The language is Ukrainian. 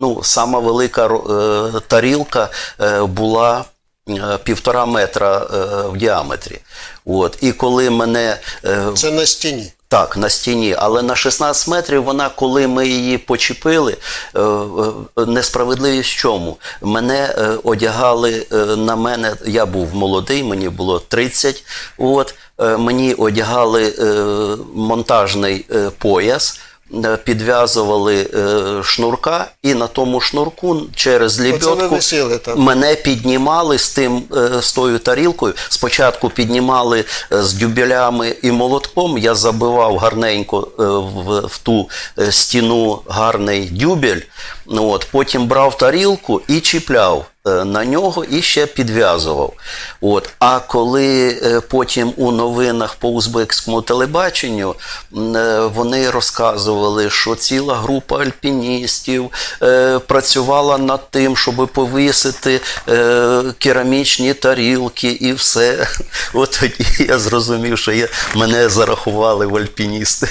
Ну, сама велика е, тарілка е, була е, півтора метра е, в діаметрі. От. І коли мене е, Це на стіні. так, на стіні, але на 16 метрів вона, коли ми її почепили, е, е, несправедливість в чому? Мене одягали на мене, я був молодий, мені було 30. От, мені одягали монтажний пояс. Е, Підв'язували е, шнурка, і на тому шнурку через лібьотку мене піднімали з тим е, з тою тарілкою. Спочатку піднімали е, з дюбелями і молотком. Я забивав гарненько е, в, в ту стіну гарний дюбель. Ну, от, потім брав тарілку і чіпляв на нього і ще підв'язував. От. А коли е, потім у новинах по узбекському телебаченню е, вони розказували, що ціла група альпіністів е, працювала над тим, щоб повисити е, керамічні тарілки і все. От тоді я зрозумів, що я, мене зарахували в альпіністи.